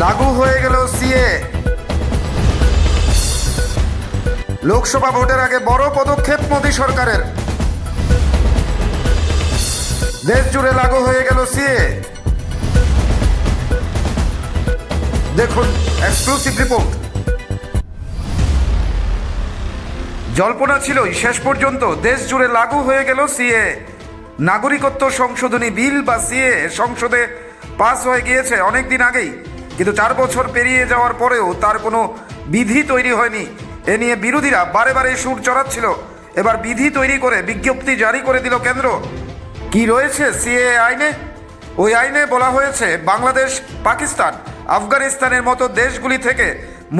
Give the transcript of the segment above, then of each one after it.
লাগু হয়ে গেল সিএ। লোকসভা ভোটের আগে বড় পদক্ষেপ মোদী সরকারের। দেশ জুড়ে লাগু হয়ে গেল সিএ। দেখুন এক্সক্লুসিভ রিপোর্ট জল্পনা ছিলই, শেষ পর্যন্ত দেশ জুড়ে লাগু হয়ে গেল সিএ। নাগরিকত্ব সংশোধনী বিল বা সিএ সংসদে পাস হয়ে গিয়েছে অনেক দিন আগেই। কিন্তু চার বছর পেরিয়ে যাওয়ার পরেও তার কোনো বিধি তৈরি হয়নি। এ নিয়ে বিরোধীরা বারে বারে সুর চড়াচ্ছিল। এবার বিধি তৈরি করে বিজ্ঞপ্তি জারি করে দিল কেন্দ্র। কি রয়েছে সিএ আইনে? ওই আইনে বলা হয়েছে, বাংলাদেশ, পাকিস্তান, আফগানিস্তানের মতো দেশগুলি থেকে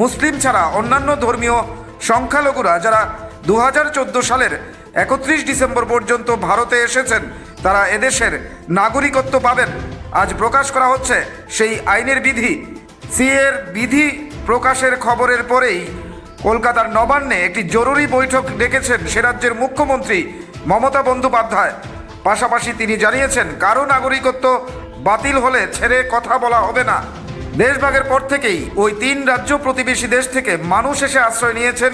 মুসলিম ছাড়া অন্যান্য ধর্মীয় সংখ্যালঘুরা যারা দু হাজার চোদ্দ সালের একত্রিশ ডিসেম্বর পর্যন্ত ভারতে এসেছেন, তারা এদেশের নাগরিকত্ব পাবেন। আজ প্রকাশ করা হচ্ছে সেই আইনের বিধি। সিএর বিধি প্রকাশের খবরের পরেই কলকাতার নবান্নে একটি জরুরি বৈঠক ডেকেছেন সে রাজ্যের মুখ্যমন্ত্রী মমতা বন্দ্যোপাধ্যায়। পাশাপাশি তিনি জানিয়েছেন, কারও নাগরিকত্ব বাতিল হলে ছেড়ে কথা বলা হবে না। দেশভাগের পর থেকেই ওই তিন রাজ্য প্রতিবেশী দেশ থেকে মানুষ এসে আশ্রয় নিয়েছেন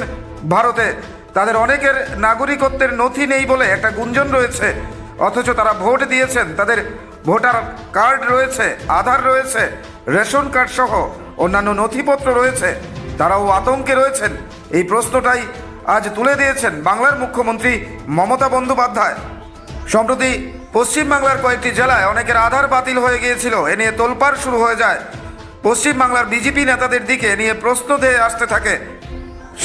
ভারতে। তাদের অনেকের নাগরিকত্বের নথি নেই বলে একটা গুঞ্জন রয়েছে। অথচ তারা ভোট দিয়েছেন, তাদের ভোটার কার্ড রয়েছে, আধার রয়েছে। রেশন কার্ড সহ অন্যান্য নথিপত্র রয়েছে। তারাও আতঙ্কে রয়েছেন। এই প্রশ্নটাই আজ তুলে দিয়েছেন বাংলার মুখ্যমন্ত্রী মমতা বন্দ্যোপাধ্যায়। সম্প্রতি পশ্চিমবাংলার কয়েকটি জেলায় অনেকের আধার বাতিল হয়ে গিয়েছিল। এ নিয়ে তোলপাড় শুরু হয়ে যায়। পশ্চিমবাংলার বিজেপি নেতাদের দিকে নিয়ে প্রশ্ন ধেয়ে আসতে থাকে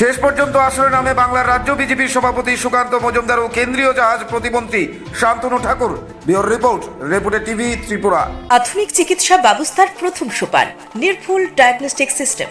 শেষ পর্যন্ত আসরের নামে বাংলার রাজ্য বিজেপির সভাপতি সুকান্ত মজুমদার ও কেন্দ্রীয় জাহাজ প্রতিমন্ত্রী শান্তনু ঠাকুর। বিওর রিপোর্ট রেপুটে টিভি, ত্রিপুরা। আধুনিক চিকিৎসা ব্যবস্থার প্রথম সোপান, নির্ভুল ডায়াগনস্টিক সিস্টেম।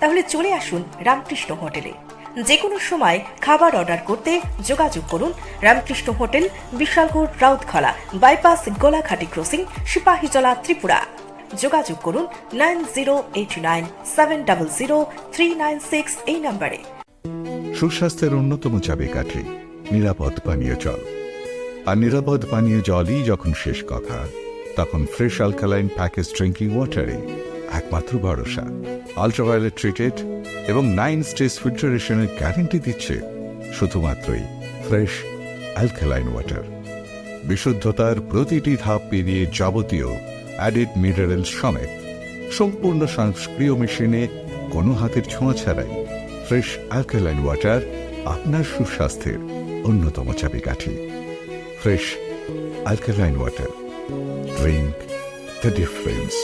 তাহলে চলে আসুন রামকৃষ্ণ হোটেলে। যে কোনো সময় খাবার অর্ডার করতে যোগাযোগ করুন Ramakrishna hotel, Bishalgarh, Rautkhola, bypass, Golaghati crossing, Sepahijala, Tripura. যোগাযোগ করুন nine zero eight nine seven double zero three nine six এই নম্বরে। সুস্বাস্থ্যের অন্যতম চাবিকাঠি নিরাপদ পানীয় জল। আর নিরাপদ পানীয় জলই যখন শেষ কথা, তখন ফ্রেশ অ্যালকালাইন প্যাকেজ ড্রিঙ্কিং ওয়াটারে একমাত্র ভরসা। আলট্রাভায়োলেট ট্রিটেড এবং নাইন স্টেজ ফিল্টারেশনের গ্যারেন্টি দিচ্ছে শুধুমাত্রই ফ্রেশ অ্যালকালাইন ওয়াটার বিশুদ্ধতার প্রতিটি ধাপ পেরিয়ে যাবতীয় অ্যাডিড মিনারেল সমেত সম্পূর্ণ সংস্ক্রিয় মেশিনে কোনো হাতের ছোঁয়া ছাড়াই ফ্রেশ অ্যালকালাইন ওয়াটার আপনার সুস্বাস্থ্যের অন্যতম চাবিকাঠি। Fresh alkaline water drink the difference